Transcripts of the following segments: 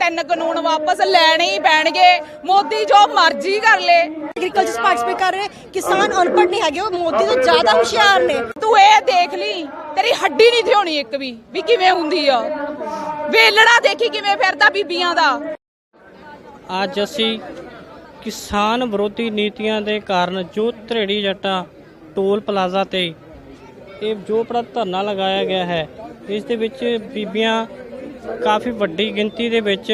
ਤਿੰਨ ਕਾਨੂੰਨ ਵਾਪਸ ਲੈਣੇ ਹੀ ਪੈਣਗੇ। ਮੋਦੀ ਜੋ ਮਰਜ਼ੀ ਕਰ ਲੇ। ਐਗਰੀਕਲਚਰ ਪਾਰਟਿਸਿਪੇਟ ਕਰ ਰਹੇ ਕਿਸਾਨ ਅਨਪੜ੍ਹ ਨਹੀਂ ਹੈਗੇ ਉਹ ਮੋਦੀ ਤੋਂ ਜ਼ਿਆਦਾ ਹੁਸ਼ਿਆਰ ਨੇ। ਤੂੰ ਇਹ ਦੇਖ ਲਈ ਤੇਰੀ ਹੱਡੀ ਨਹੀਂ ਥਿਉਣੀ ਇੱਕ ਵੀ ਵੀ ਕਿਵੇਂ ਹੁੰਦੀ ਆ। ਵੇਲੜਾ ਦੇਖੀ ਕਿਵੇਂ ਫਿਰਦਾ ਬੀਬੀਆਂ ਦਾ। ਅੱਜ ਅਸੀਂ ਕਿਸਾਨ ਵਿਰੋਧੀ ਨੀਤੀਆਂ ਦੇ ਕਾਰਨ ਜੋ ਧਰੇੜੀ ਜੱਟਾਂ ਟੋਲ ਪਲਾਜ਼ਾ ਤੇ ਇਹ ਜੋ ਆਪਣਾ ਧਰਨਾ ਲਗਾਇਆ ਗਿਆ ਹੈ ਇਸ ਦੇ ਵਿੱਚ ਬੀਬੀਆਂ ਕਾਫੀ ਵੱਡੀ ਗਿਣਤੀ ਦੇ ਵਿੱਚ,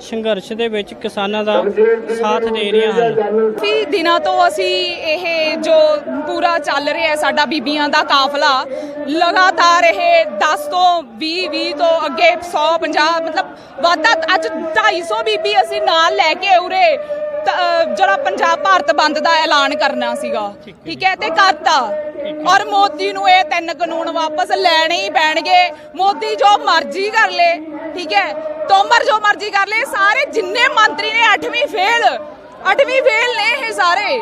ਸੰਘਰਸ਼ ਦੇ ਵਿੱਚ ਕਿਸਾਨਾਂ ਦਾ ਸਾਥ ਦੇ ਰਹੀਆਂ ਹਨ। ਕਾਫੀ ਦਿਨਾਂ ਤੋਂ ਅਸੀਂ ਇਹ ਜੋ ਪੂਰਾ ਚੱਲ ਰਿਹਾ ਹੈ ਸਾਡਾ ਬੀਬੀਆਂ ਦਾ ਕਾਫਲਾ, ਲਗਾਤਾਰ ਇਹ 10 ਤੋਂ 20 20 ਤੋਂ ਅੱਗੇ 100 50 ਮਤਲਬ ਵਾਧਾ, ਅੱਜ 250 ਬੀਬੀ ਅਸੀਂ ਨਾਲ ਲੈ ਕੇ ਉਰੇ ਜਿਹੜਾ ਪੰਜਾਬ ਭਾਰਤ ਬੰਦ ਦਾ ਐਲਾਨ ਕਰਨਾ ਸੀਗਾ ਠੀਕ ਹੈ ਤੇ ਕਰਤਾ। ਔਰ ਮੋਦੀ ਨੂੰ ਇਹ ਤਿੰਨ ਕਾਨੂੰਨ ਵਾਪਸ ਲੈਣੇ ਹੀ ਪੈਣਗੇ। ਮੋਦੀ ਜੋ ਮਰਜ਼ੀ ਕਰ ਲੇ ਠੀਕ ਹੈ ਤੋਮਰ ਜੋ ਮਰਜ਼ੀ ਕਰ ਲੇ ਸਾਰੇ ਜਿੰਨੇ ਮੰਤਰੀ ਨੇ 8ਵੀਂ ਫੇਲ 8ਵੀਂ ਫੇਲ ਨੇ ਇਹ ਸਾਰੇ।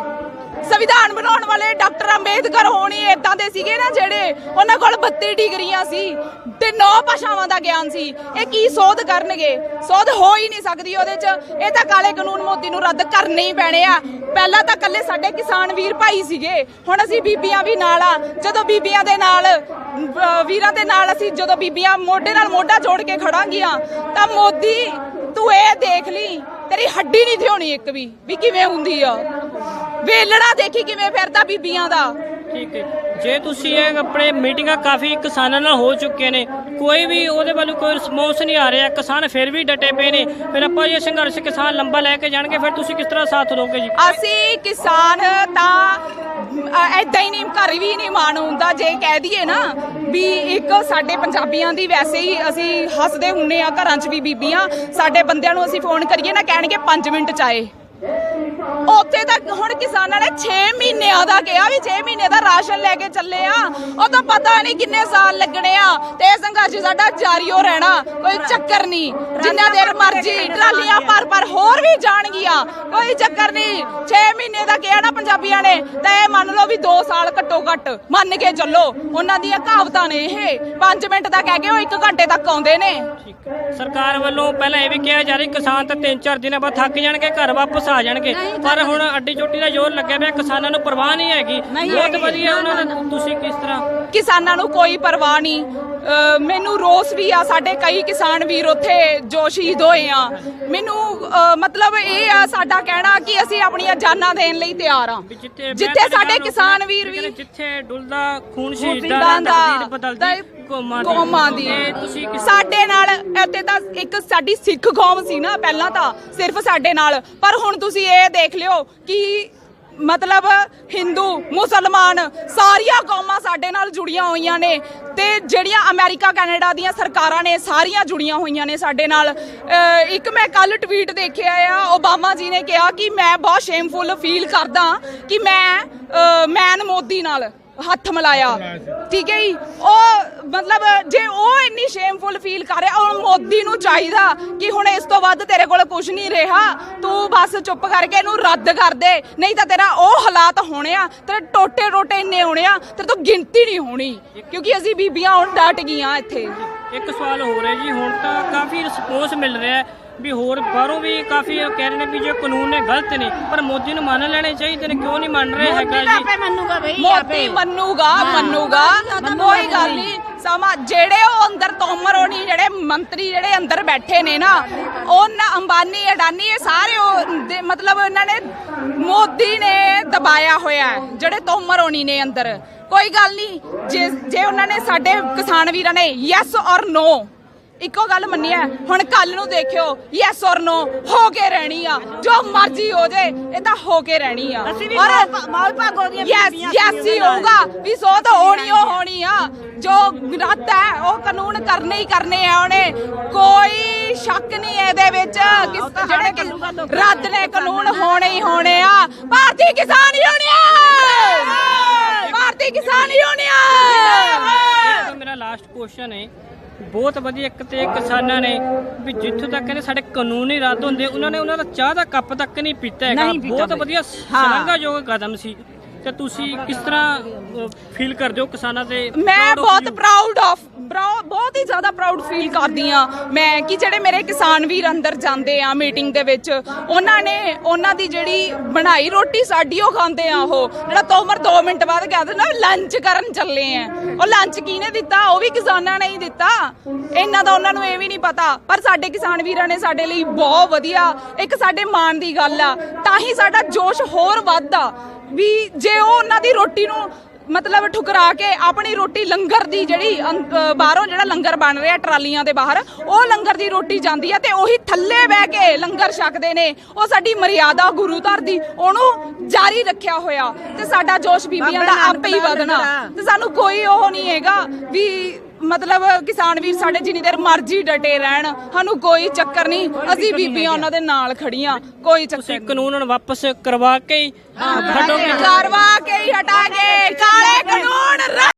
ਸੰਵਿਧਾਨ ਬਣਾਉਣ ਵਾਲੇ ਡਾਕਟਰ ਅੰਬੇਦਕਰ ਹੋਣੀ ਇਦਾਂ ਦੇ ਸੀਗੇ ਨਾ ਜਿਹੜੇ ਉਹਨਾਂ ਕੋਲ 32 ਡਿਗਰੀਆਂ ਸੀ ਤੇ ਨੌ ਭਾਸ਼ਾਵਾਂ ਦਾ ਗਿਆਨ ਸੀ। ਇਹ ਕੀ ਸੋਧ ਕਰਨਗੇ? ਸੋਧ ਹੋ ਹੀ ਨਹੀਂ ਸਕਦੀ ਉਹਦੇ 'ਚ। ਇਹ ਤਾਂ ਕਾਲੇ ਕਾਨੂੰਨ ਮੋਦੀ ਨੂੰ ਰੱਦ ਕਰਨੇ ਹੀ ਪੈਣੇ ਆ। ਪਹਿਲਾਂ ਤਾਂ ਕੱਲੇ ਸਾਡੇ ਕਿਸਾਨ ਵੀਰ ਭਾਈ ਸੀਗੇ। ਹੁਣ ਅਸੀਂ ਬੀਬੀਆਂ ਵੀ ਨਾਲ ਆ। ਜਦੋਂ ਬੀਬੀਆਂ ਦੇ ਨਾਲ ਵੀਰਾਂ ਦੇ ਨਾਲ ਅਸੀਂ ਜਦੋਂ ਬੀਬੀਆਂ ਮੋਢੇ ਨਾਲ ਮੋਢਾ ਜੋੜ ਕੇ ਖੜਾਂਗੀਆਂ, ਤਾਂ ਮੋਦੀ ਤੂੰ ਇਹ ਦੇਖ ਲਈ। ਤੇਰੀ ਹੱਡੀ ਨਹੀਂ ਥਿਉਣੀ ਇੱਕ ਵੀ। ਵੀ ਕਿਵੇਂ ਹੁੰਦੀ ਆ? ਵੇਲੜਾ ਦੇਖੀ ਕਿਵੇਂ ਫਿਰਦਾ ਬੀਬੀਆਂ ਦਾ। ਠੀਕ ਹੈ। ਜੇ ਤੁਸੀਂ ਇਹ ਆਪਣੇ ਮੀਟਿੰਗਾਂ ਕਾਫੀ ਕਿਸਾਨਾਂ ਨਾਲ ਹੋ ਚੁੱਕੀਆਂ ਨੇ ਕੋਈ ਵੀ ਉਹਦੇ ਵੱਲੋਂ ਕੋਈ ਰਿਸਪੌਂਸ ਨਹੀਂ ਆ ਰਿਹਾ ਕਿਸਾਨ ਫਿਰ ਵੀ ਡਟੇ ਪਏ ਨੇ। ਫਿਰ ਆਪਾਂ ਇਹ ਸੰਘਰਸ਼ ਕਿਸਾਨ ਲੰਬਾ ਲੈ ਕੇ ਜਾਣਗੇ ਫਿਰ ਤੁਸੀਂ ਕਿਸ ਤਰ੍ਹਾਂ ਸਾਥ ਦੋਗੇ ਜੀ? ਅਸੀਂ ਕਿਸਾਨ ਤਾਂ ਐਦਾਂ ਹੀ ਨਹੀਂ ਘਰ ਵੀ ਨਹੀਂ ਮਾਣ ਹੁੰਦਾ ਜੇ ਕਹਿ ਦਈਏ ਨਾ ਵੀ ਇੱਕ ਸਾਡੇ ਪੰਜਾਬੀਆਂ ਦੀ ਵੈਸੇ ਹੀ ਅਸੀਂ ਹੱਸਦੇ ਹੁੰਨੇ ਆ ਘਰਾਂ 'ਚ ਵੀ ਬੀਬੀਆਂ ਸਾਡੇ ਬੰਦਿਆਂ ਨੂੰ ਅਸੀਂ ਫੋਨ ਕਰੀਏ ਨਾ ਕਹਿਣਗੇ 5 ਮਿੰਟ ਚ ਆਏ। ਉੱਥੇ ਤੱਕ ਹੁਣ ਕਿਸਾਨਾਂ ਨੇ 6 ਮਹੀਨਿਆਂ ਦਾ ਕਿਹਾ ਵੀ 6 ਮਹੀਨੇ ਦਾ ਰਾਸ਼ਨ ਲੈ ਕੇ ਚੱਲੇ ਆ। ਉਹ ਤਾਂ ਪਤਾ ਨਹੀਂ ਕਿੰਨੇ ਸਾਲ ਲੱਗਣੇ ਆ ਤੇ ਇਹ ਸੰਘਰਸ਼ ਸਾਡਾ ਜਾਰੀ ਹੋ ਰਹਿਣਾ ਕੋਈ ਚੱਕਰ ਨਹੀਂ। ਜਿੰਨਾ ਦੇਰ ਮਰਜ਼ੀ ਟਰਾਲੀਆਂ ਪਰ ਪਰ ਹੋਰ ਵੀ ਜਾਣਗੀਆਂ ਕੋਈ ਚੱਕਰ ਨਹੀਂ। 6 ਮਹੀਨੇ ਦਾ ਕਿਹਾ ਨਾ ਪੰਜਾਬੀਆਂ ਨੇ ਤਾਂ ਇਹ ਮੰਨ ਲਓ ਵੀ 2 ਸਾਲ ਘੱਟੋ ਘੱਟ ਮੰਨ ਕੇ ਚੱਲੋ। ਉਹਨਾਂ ਦੀਆਂ ਕਹਾਵਤਾਂ ਨੇ ਇਹ। 5 ਮਿੰਟ ਦਾ ਕਹਿ ਕੇ ਉਹ 1 ਘੰਟੇ ਤੱਕ ਆਉਂਦੇ ਨੇ। ਸਰਕਾਰ ਵੱਲੋਂ ਪਹਿਲਾਂ ਇਹ ਵੀ ਕਿਹਾ ਜਾ ਰਿਹਾ ਕਿਸਾਨ ਤਾਂ 3-4 ਦਿਨਾਂ ਬਾਅਦ ਥੱਕ ਜਾਣਗੇ ਘਰ ਵਾਪਸ ਆ ਜਾਣਗੇ। ਪਰ ਹੁਣ ਅੱਡੀ ਚੋਟੀ ਦਾ ਜ਼ੋਰ ਲੱਗਿਆ ਪਿਆ ਕਿਸਾਨਾਂ ਨੂੰ ਪਰਵਾਹ ਨਹੀਂ ਹੈਗੀ। ਬਹੁਤ ਵਧੀਆ ਉਹਨਾਂ ਦਾ। ਤੁਸੀਂ ਕਿਸ ਤਰ੍ਹਾਂ? ਕਿਸਾਨਾਂ ਨੂੰ ਕੋਈ ਪਰਵਾਹ ਨਹੀਂ। ਮੈਨੂੰ ਰੋਸ ਵੀ ਆ ਸਾਡੇ ਕਈ ਕਿਸਾਨ ਵੀਰ ਉੱਥੇ ਜੋ ਸ਼ਹੀਦ ਹੋਏ ਆ। ਮੈਨੂੰ ਮਤਲਬ ਇਹ ਆ ਸਾਡਾ ਕਹਿਣਾ ਕਿ ਅਸੀਂ ਆਪਣੀਆਂ ਜਾਨਾਂ ਦੇਣ ਲਈ ਤਿਆਰ ਆ। ਵੀ ਜਿੱਥੇ ਮੈਂ ਜਿੱਥੇ ਸਾਡੇ ਕਿਸਾਨ ਵੀਰ ਵੀ ਜਿੱਥੇ ਡੁੱਲਦਾ ਖੂਨ ਸ਼ਹੀਦਾਂ ਦਾ ਤਕਦੀਰ ਬਦਲਦੀ। ਕੌਮਾਂ ਦੀ। ਕੌਮਾਂ ਦੀ। ਇਹ ਤੁਸੀਂ ਕਿਸ ਸਾਡੇ ਨਾਲ ਇੱਥੇ ਤਾਂ ਇੱਕ ਸਾਡੀ ਸਿੱਖ ਕੌਮ ਸੀ ਨਾ ਪਹਿਲਾਂ ਤਾਂ ਸਿਰਫ ਸਾਡੇ ਨਾਲ। ਪਰ ਹੁਣ ਤੁਸੀਂ ਇਹ ਦੇਖ ਲਿਓ ਕਿ ਮਤਲਬ ਹਿੰਦੂ ਮੁਸਲਮਾਨ ਸਾਰੀਆਂ ਕੌਮਾਂ ਸਾਡੇ ਨਾਲ ਜੁੜੀਆਂ ਹੋਈਆਂ ਨੇ ਤੇ ਜਿਹੜੀਆਂ ਅਮਰੀਕਾ ਕੈਨੇਡਾ ਦੀਆਂ ਸਰਕਾਰਾਂ ਨੇ ਸਾਰੀਆਂ ਜੁੜੀਆਂ ਹੋਈਆਂ ਨੇ ਸਾਡੇ ਨਾਲ। ਅਹ ਇੱਕ ਮੈਂ ਕੱਲ ਟਵੀਟ ਦੇਖਿਆ ਆ ਓਬਾਮਾ ਜੀ ਨੇ ਕਿਹਾ ਕਿ ਮੈਂ ਬਹੁਤ ਸ਼ੇਮਫੁਲ ਫੀਲ ਕਰਦਾ ਕਿ ਮੈਂ ਮੈਨ ਮੋਦੀ ਨਾਲ। ਹੱਥ ਮਿਲਾਇਆ। ਠੀਕ ਹੈ ਜੀ? ਉਹ ਮਤਲਬ ਜੇ ਉਹ ਇੰਨੀ ਸ਼ੇਮਫੁਲ ਫੀਲ ਕਰ ਰਿਹਾ, ਉਹ ਮੋਦੀ ਨੂੰ ਚਾਹੀਦਾ ਕਿ ਹੁਣ ਇਸ ਤੋਂ ਵੱਧ ਤੇਰੇ ਕੋਲ ਕੁਝ ਨਹੀਂ ਰਿਹਾ। ਤੂੰ ਬਸ ਚੁੱਪ ਕਰਕੇ ਇਹਨੂੰ ਰੱਦ ਕਰ ਦੇ। ਨਹੀਂ ਤਾਂ ਤੇਰਾ ਉਹ ਹਾਲਾਤ ਹੋਣੇ ਆ, ਤੇਰੇ ਟੋਟੇ ਟੋਟੇ ਇੰਨੇ ਹੋਣੇ ਆ, ਤੇਰੇ ਤੋਂ ਗਿਣਤੀ ਨਹੀਂ ਹੋਣੀ, ਕਿਉਂਕਿ ਅਸੀਂ ਬੀਬੀਆਂ ਹੁਣ ਡਟ ਗਈਆਂ ਇੱਥੇ। ਇੱਕ ਸਵਾਲ ਹੋ ਰਿਹਾ ਜੀ, ਹੁਣ ਤਾਂ ਕਾਫੀ ਰਿਸਪੌਂਸ ਮਿਲ ਰਿਹਾ ਹੈ। ਵੀ ਹੋਰ ਬਾਹਰੋਂ ਵੀ ਕਾਫੀ ਉਹ ਕਹਿ ਰਹੇ ਨੇ ਵੀ ਜੇ ਕਾਨੂੰਨ ਨੇ ਗਲਤ ਨੇ ਪਰ ਮੋਦੀ ਨੂੰ ਮੰਨ ਲੈਣੇ ਚਾਹੀਦੇ ਨੇ ਕਿਉਂ ਨਹੀਂ ਮੰਨ ਰਹੇ ਹੈਗਾ ਜੀ? ਮੰਨੂਗਾ ਬਈ ਮੋਦੀ ਮੰਨੂਗਾ ਮੰਨੂਗਾ ਕੋਈ ਗੱਲ ਨਹੀਂ। ਸਮਾਂ ਜਿਹੜੇ ਉਹ ਅੰਦਰ ਤੋਮਰ ਹੋਣੀ ਜਿਹੜੇ ਮੰਤਰੀ ਜਿਹੜੇ ਅੰਦਰ ਬੈਠੇ ਨੇ ਨਾ ਉਹ ਨਾ ਅੰਬਾਨੀ ਅਡਾਨੀ ਇਹ ਸਾਰੇ ਉਹ ਦੇ- ਮਤਲਬ ਇਹਨਾਂ ਨੇ ਮੋਦੀ ਨੇ ਦਬਾਇਆ ਹੋਇਆ ਹੈ, ਜਿਹੜੇ ਤੋਮਰ ਹੋਣੀ ਨੇ ਅੰਦਰ। ਕੋਈ ਗੱਲ ਨਹੀਂ ਜੇ ਜੇ ਉਹਨਾਂ ਨੇ ਸਾਡੇ ਕਿਸਾਨ ਵੀਰਾਂ ਨੇ ਯੈਸ ਔਰ ਨੋ ਇੱਕੋ ਗੱਲ ਮੰਨੀ ਹੈ ਹੁਣ ਕੱਲ ਨੂੰ ਦੇਖਿਓ ਯੈਸ ਔਰ ਨੋ ਹੋ ਕੇ ਰਹਿਣੀ ਆ। ਜੋ ਮਰਜ਼ੀ ਹੋ ਜੇ ਇਹ ਤਾਂ ਹੋ ਕੇ ਰਹਿਣੀ ਆ। ਅਸੀਂ ਵੀ ਔਰ ਮਾਲ ਭਾਗੋ ਦੀਆਂ ਯੈਸ ਬੀਬੀਆਂ ਯੈਸ ਹੀ ਹੋਊਗਾ ਵੀ ਸੋ ਤਾਂ ਹੋਣੀ ਓ ਹੋਣੀ ਆ। ਜੋ ਰੱਦ ਹੈ ਉਹ ਕਾਨੂੰਨ ਕਰਨੇ ਹੀ ਕਰਨੇ ਆ ਉਹਨੇ। ਕੋਈ ਸ਼ੱਕ ਨਹੀਂ ਇਹਦੇ ਵਿੱਚ ਕਿ ਜਿਹੜੇ ਰੱਦ ਨੇ ਕਾਨੂੰਨ ਹੋਣੇ ਹੀ ਹੋਣੇ ਆ। ਭਾਰਤੀ ਕਿਸਾਨ ਯੂਨੀਅਨ ਭਾਰਤੀ ਕਿਸਾਨ ਯੂਨੀਅਨ ਇੱਕ ਤਾਂ ਕੁਐਸਚਨ ਹੈ ਬਹੁਤ ਵਧੀਆ ਇੱਕ ਤੇ ਕਿਸਾਨਾਂ ਨੇ ਵੀ ਜਿੱਥੋਂ ਤੱਕ ਕਹਿੰਦੇ ਸਾਡੇ ਕਾਨੂੰਨੀ ਰੱਦ ਹੁੰਦੇ ਉਹਨਾਂ ਨੇ ਉਹਨਾਂ ਦਾ ਚਾਹ ਦਾ ਕੱਪ ਤੱਕ ਨਹੀਂ ਪੀਤਾ ਹੈਗਾ ਨਹੀਂ ਪੀਤਾ ਬਹੁਤ ਬਈ। ਵਧੀਆ ਸ਼ਲਾਘਾਯੋਗ ਕਦਮ ਸੀ ਤੇ ਤੁਸੀਂ ਕਿਸ ਤਰ੍ਹਾਂ ਫੀਲ ਕਰਦੇ ਹੋ ਕਿਸਾਨਾਂ ਤੇ ਮੈਂ proud of ਬਹੁਤ you? ਪ੍ਰਾਊਡ ਆਫ ਬਹੁਤ ਹੀ ਜ਼ਿਆਦਾ ਪ੍ਰਾਊਡ ਫੀਲ ਕਰਦੀ ਆ ਮੈਂ ਕਿ ਜਿਹੜੇ ਮੇਰੇ ਕਿਸਾਨ ਵੀਰ ਅੰਦਰ ਜਾਂਦੇ ਆ ਮੀਟਿੰਗ ਦੇ ਵਿੱਚ, ਉਹਨਾਂ ਨੇ ਉਹਨਾਂ ਦੀ ਜਿਹੜੀ ਬਣਾਈ ਰੋਟੀ ਸਾਡੀ ਉਹ ਖਾਂਦੇ ਆ ਉਹ। ਜਿਹੜਾ ਤੋਮਰ 2 ਮਿੰਟ ਬਾਅਦ ਕਹਿੰਦੇ ਨਾ ਲੰਚ ਕਰਨ ਚੱਲੇ ਆ। ਉਹ ਲੰਚ ਕਿਹਨੇ ਦਿੱਤਾ? ਉਹ ਵੀ ਕਿਸਾਨਾਂ ਨੇ ਹੀ ਦਿੱਤਾ। ਇਹਨਾਂ ਦਾ ਉਹਨਾਂ ਨੂੰ ਇਹ ਵੀ ਨਹੀਂ ਪਤਾ। ਪਰ ਸਾਡੇ ਕਿਸਾਨ ਵੀਰਾਂ ਨੇ ਸਾਡੇ ਲਈ ਬਹੁਤ ਵਧੀਆ, ਇੱਕ ਸਾਡੇ ਮਾਣ ਦੀ ਗੱਲ ਆ। ਤਾਂ ਹੀ ਸਾਡਾ ਜੋਸ਼ ਹੋਰ ਵੱਧਦਾ ਵੀ ਜੇ ਉਹ ਉਹਨਾਂ ਦੀ ਰੋਟੀ ਨੂੰ ਮਤਲਬ ਠੁਕਰਾ ਕੇ ਆਪਣੀ ਰੋਟੀ ਲੰਗਰ ਦੀ ਜਿਹੜੀ ਬਾਹਰੋਂ ਜਿਹੜਾ ਲੰਗਰ ਬਣ ਰਿਹਾ ਟਰਾਲੀਆਂ ਦੇ ਬਾਹਰ ਉਹ ਲੰਗਰ ਦੀ ਰੋਟੀ ਜਾਂਦੀ ਆ ਤੇ ਉਹੀ ਥੱਲੇ ਬਹਿ ਕੇ ਲੰਗਰ ਛਕਦੇ ਨੇ। ਉਹ ਸਾਡੀ ਮਰਿਆਦਾ ਗੁਰੂ ਘਰ ਦੀ ਉਹਨੂੰ ਜਾਰੀ ਰੱਖਿਆ ਹੋਇਆ। ਤੇ ਸਾਡਾ ਜੋਸ਼ ਬੀਬੀਆਂ ਦਾ ਆਪੇ ਹੀ ਵਧਣਾ। ਤੇ ਸਾਨੂੰ ਕੋਈ ਉਹ ਨਹੀਂ ਹੈਗਾ ਵੀ ਮਤਲਬ ਕਿਸਾਨ ਵੀਰ ਸਾਡੇ ਜਿੰਨੀ ਦੇਰ ਮਰਜ਼ੀ ਡਟੇ ਰਹਿਣ ਸਾਨੂੰ ਕੋਈ ਚੱਕਰ ਨਹੀਂ। ਅਸੀਂ ਬੀਬੀਆਂ ਉਹਨਾਂ ਦੇ ਨਾਲ ਖੜੀਆਂ ਕੋਈ ਚੱਕਰ ਤੁਸੀਂ ਨਹੀਂ। ਕਾਨੂੰਨ ਵਾਪਸ ਕਰਵਾ ਕੇ ਹੀ ਹਟੋਗੇ? ਕਰਵਾ ਕੇ ਹੀ ਹਟਾਂਗੇ। ਕਾਲੇ ਕਾਨੂੰਨ